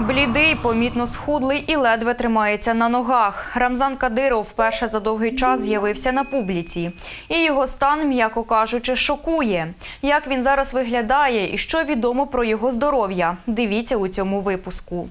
Блідий, помітно схудлий і ледве тримається на ногах. Рамзан Кадиров вперше за довгий час з'явився на публіці. І його стан, м'яко кажучи, шокує. Як він зараз виглядає і що відомо про його здоров'я? Дивіться у цьому випуску.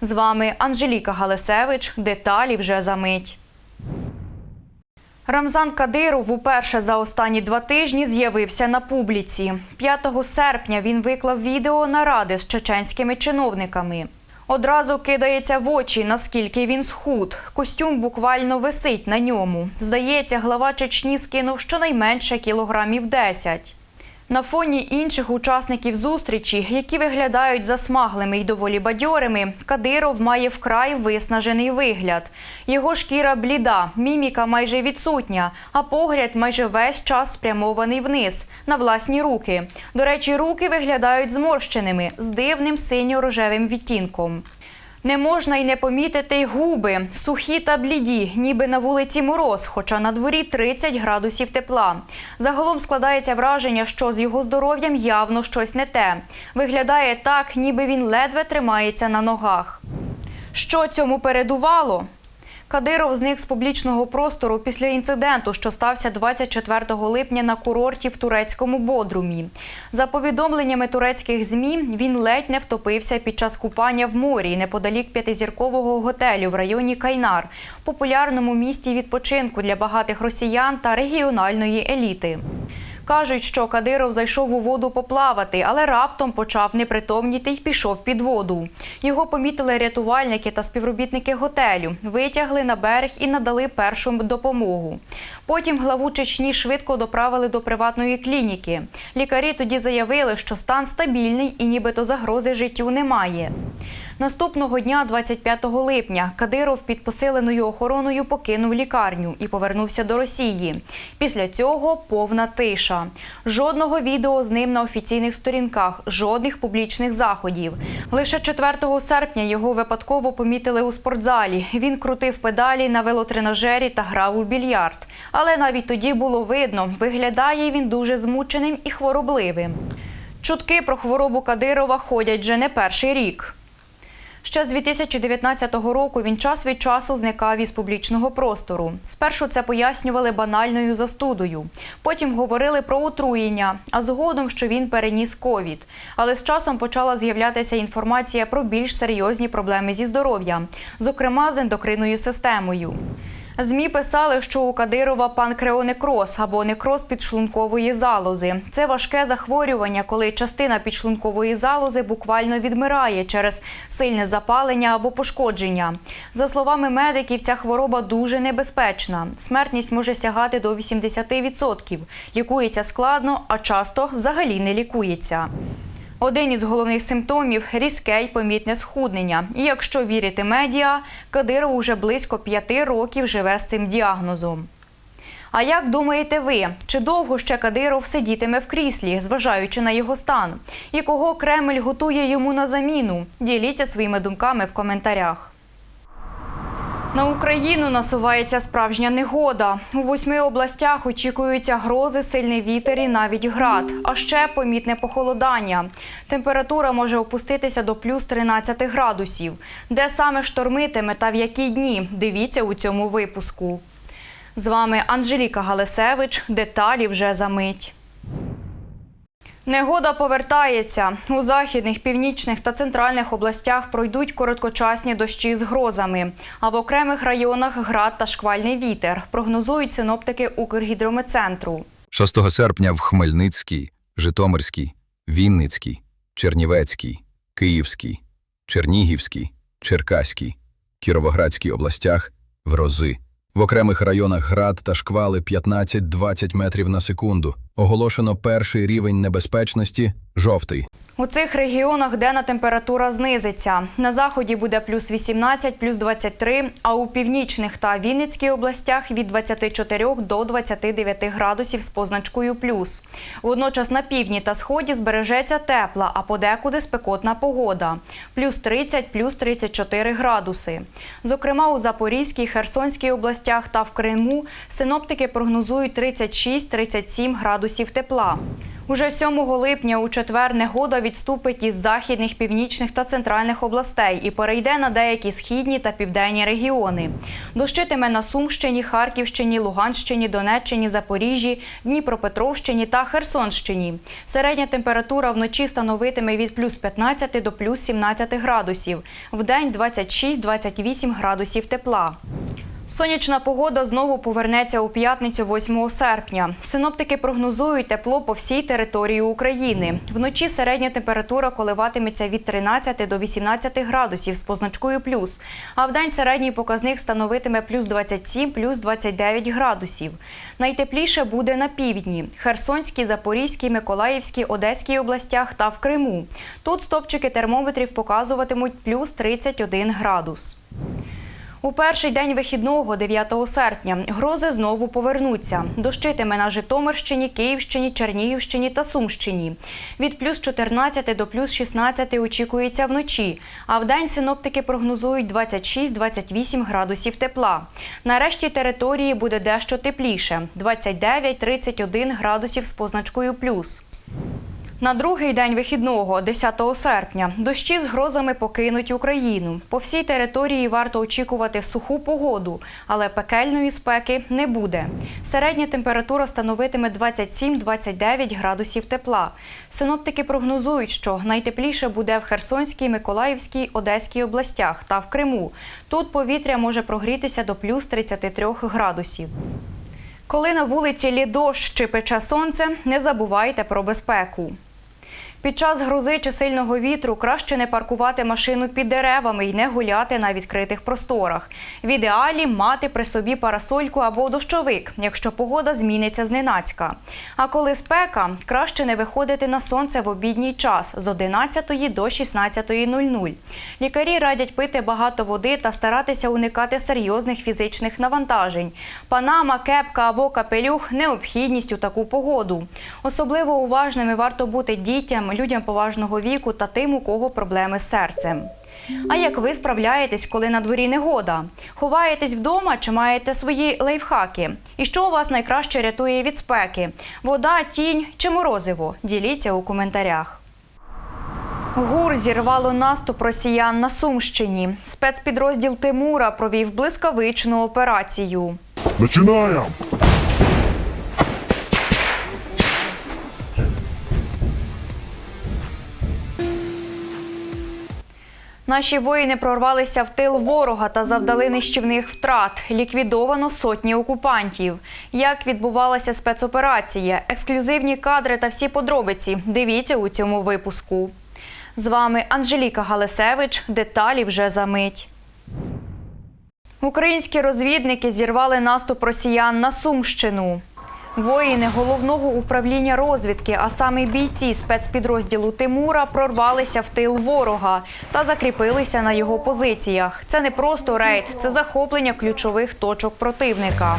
З вами Анжеліка Галисевич. Деталі вже за мить. Рамзан Кадиров уперше за останні два тижні з'явився на публіці. 5 серпня він виклав відео наради з чеченськими чиновниками. Одразу кидається в очі, наскільки він схуд. Костюм буквально висить на ньому. Здається, глава Чечні скинув щонайменше кілограмів 10. На фоні інших учасників зустрічі, які виглядають засмаглими й доволі бадьорими, Кадиров має вкрай виснажений вигляд. Його шкіра бліда, міміка майже відсутня, а погляд майже весь час спрямований вниз, на власні руки. До речі, руки виглядають зморщеними, з дивним синьо-рожевим відтінком. Не можна й не помітити й губи, сухі та бліді, ніби на вулиці мороз, хоча на дворі 30 градусів тепла. Загалом складається враження, що з його здоров'ям явно щось не те. Виглядає так, ніби він ледве тримається на ногах. Що цьому передувало? Кадиров зник з публічного простору після інциденту, що стався 24 липня на курорті в турецькому Бодрумі. За повідомленнями турецьких змі, він ледь не втопився під час купання в морі неподалік п'ятизіркового готелю в районі Кайнар, популярному місті відпочинку для багатих росіян та регіональної еліти. Кажуть, що Кадиров зайшов у воду поплавати, але раптом почав непритомніти й пішов під воду. Його помітили рятувальники та співробітники готелю, витягли на берег і надали першу допомогу. Потім главу Чечні швидко доправили до приватної клініки. Лікарі тоді заявили, що стан стабільний і нібито загрози життю немає. Наступного дня, 25 липня, Кадиров під посиленою охороною покинув лікарню і повернувся до Росії. Після цього повна тиша. Жодного відео з ним на офіційних сторінках, жодних публічних заходів. Лише 4 серпня його випадково помітили у спортзалі. Він крутив педалі на велотренажері та грав у більярд. Але навіть тоді було видно, виглядає він дуже змученим і хворобливим. Чутки про хворобу Кадирова ходять вже не перший рік. Ще з 2019 року він час від часу зникав із публічного простору. Спершу це пояснювали банальною застудою. Потім говорили про отруєння, а згодом, що він переніс ковід. Але з часом почала з'являтися інформація про більш серйозні проблеми зі здоров'ям, зокрема з ендокринною системою. ЗМІ писали, що у Кадирова панкреонекроз або некроз підшлункової залози. Це важке захворювання, коли частина підшлункової залози буквально відмирає через сильне запалення або пошкодження. За словами медиків, ця хвороба дуже небезпечна. Смертність може сягати до 80%. Лікується складно, а часто взагалі не лікується. Один із головних симптомів різке й помітне схуднення. І якщо вірити медіа, Кадиров уже близько п'яти років живе з цим діагнозом. А як думаєте ви, чи довго ще Кадиров сидітиме в кріслі, зважаючи на його стан? І кого Кремль готує йому на заміну? Діліться своїми думками в коментарях. На Україну насувається справжня негода. У восьми областях очікуються грози, сильний вітер і навіть град. А ще помітне похолодання. Температура може опуститися до плюс 13 градусів. Де саме штормитиме та в які дні? Дивіться у цьому випуску. З вами Анжеліка Галисевич. Деталі вже за мить. Негода повертається. У західних, північних та центральних областях пройдуть короткочасні дощі з грозами. А в окремих районах град та шквальний вітер. Прогнозують синоптики Укргідрометцентру. 6 серпня в Хмельницькій, Житомирській, Вінницькій, Чернівецькій, Київській, Чернігівській, Черкаській, Кіровоградській областях грози. В окремих районах град та шквали 15-20 метрів на секунду. Оголошено перший рівень небезпечності – жовтий. У цих регіонах денна температура знизиться. На заході буде плюс 18, плюс 23, а у північних та Вінницькій областях від 24 до 29 градусів з позначкою плюс. Водночас на півдні та сході збережеться тепла, а подекуди спекотна погода. Плюс 30, плюс 34 градуси. Зокрема, у Запорізькій, Херсонській областях та в Криму синоптики прогнозують 36-37 градусів градусів тепла. Уже 7 липня у четвер негода відступить із західних, північних та центральних областей і перейде на деякі східні та південні регіони. Дощитиме на Сумщині, Харківщині, Луганщині, Донеччині, Запоріжжі, Дніпропетровщині та Херсонщині. Середня температура вночі становитиме від плюс 15 до плюс 17 градусів. Вдень 26-28 градусів тепла. Сонячна погода знову повернеться у п'ятницю 8 серпня. Синоптики прогнозують тепло по всій території України. Вночі середня температура коливатиметься від 13 до 18 градусів з позначкою плюс, а вдень середній показник становитиме плюс 27, плюс 29 градусів. Найтепліше буде на півдні – Херсонській, Запорізькій, Миколаївській, Одеській областях та в Криму. Тут стопчики термометрів показуватимуть плюс 31 градус. У перший день вихідного, 9 серпня, грози знову повернуться. Дощитиме на Житомирщині, Київщині, Чернігівщині та Сумщині. Від плюс 14 до плюс 16 очікується вночі, а вдень синоптики прогнозують 26-28 градусів тепла. Нарешті території буде дещо тепліше – 29-31 градусів з позначкою плюс. На другий день вихідного, 10 серпня, дощі з грозами покинуть Україну. По всій території варто очікувати суху погоду, але пекельної спеки не буде. Середня температура становитиме 27-29 градусів тепла. Синоптики прогнозують, що найтепліше буде в Херсонській, Миколаївській, Одеській областях та в Криму. Тут повітря може прогрітися до плюс 33 градусів. Коли на вулиці лє дощ чи пече сонце, не забувайте про безпеку. Під час грози чи сильного вітру краще не паркувати машину під деревами і не гуляти на відкритих просторах. В ідеалі мати при собі парасольку або дощовик, якщо погода зміниться зненацька. А коли спека, краще не виходити на сонце в обідній час з 11 до 16.00. Лікарі радять пити багато води та старатися уникати серйозних фізичних навантажень. Панама, кепка або капелюх необхідність у таку погоду. Особливо уважними варто бути дітям, людям поважного віку та тим, у кого проблеми з серцем. А як ви справляєтесь, коли на дворі негода? Ховаєтесь вдома чи маєте свої лайфхаки? І що у вас найкраще рятує від спеки? Вода, тінь чи морозиво? Діліться у коментарях. ГУР зірвало наступ росіян на Сумщині. Спецпідрозділ Тимура провів блискавичну операцію. Начинаем! Наші воїни прорвалися в тил ворога та завдали нищівних втрат. Ліквідовано сотні окупантів. Як відбувалася спецоперація? Ексклюзивні кадри та всі подробиці. Дивіться у цьому випуску. З вами Анжеліка Галисевич. Деталі вже за мить. Українські розвідники зірвали наступ росіян на Сумщину. Воїни головного управління розвідки, а саме бійці спецпідрозділу Тимура, прорвалися в тил ворога та закріпилися на його позиціях. Це не просто рейд, це захоплення ключових точок противника.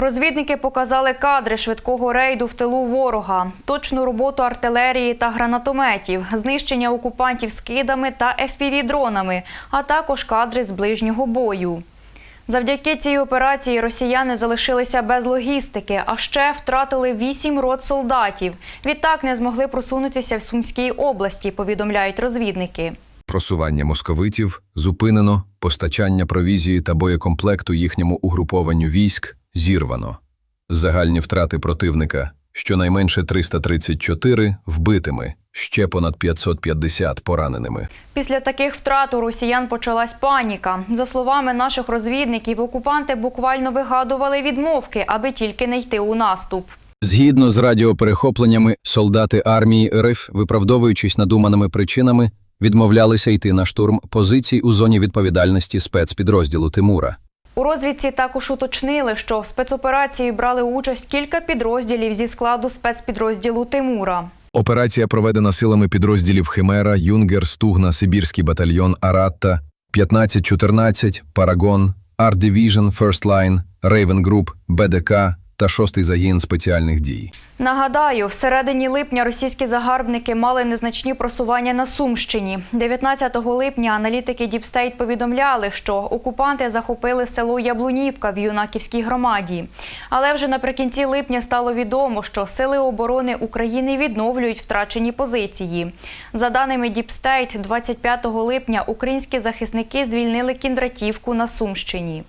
Розвідники показали кадри швидкого рейду в тилу ворога, точну роботу артилерії та гранатометів, знищення окупантів скидами та FPV-дронами, а також кадри з ближнього бою. Завдяки цій операції росіяни залишилися без логістики, а ще втратили вісім рот солдатів. Відтак не змогли просунутися в Сумській області, повідомляють розвідники. Просування московитів зупинено, постачання провізії та боєкомплекту їхньому угрупованню військ зірвано. Загальні втрати противника щонайменше 334 вбитими, ще понад 550 пораненими. Після таких втрат у росіян почалась паніка. За словами наших розвідників, окупанти буквально вигадували відмовки, аби тільки не йти у наступ. Згідно з радіоперехопленнями, солдати армії РФ, виправдовуючись надуманими причинами, відмовлялися йти на штурм позицій у зоні відповідальності спецпідрозділу Тимура. У розвідці також уточнили, що в спецоперації брали участь кілька підрозділів зі складу спецпідрозділу Тимура. Операція проведена силами підрозділів Химера, Юнгер, Стугна, Сибірський батальйон Аратта, 1514, Парагон, Art Division, First Line, Raven Group, БДК, та 6-й загін спеціальних дій. Нагадаю, всередині липня російські загарбники мали незначні просування на Сумщині. 19 липня аналітики Діпстейт повідомляли, що окупанти захопили село Яблунівка в Юнаківській громаді. Але вже наприкінці липня стало відомо, що сили оборони України відновлюють втрачені позиції. За даними Діпстейт, 25 липня українські захисники звільнили Кіндратівку на Сумщині.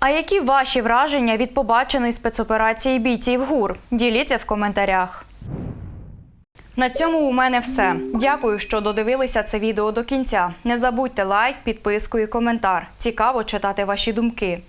А які ваші враження від побаченої спецоперації бійців ГУР? Діліться в коментарях. На цьому у мене все. Дякую, що додивилися це відео до кінця. Не забудьте лайк, підписку і коментар. Цікаво читати ваші думки.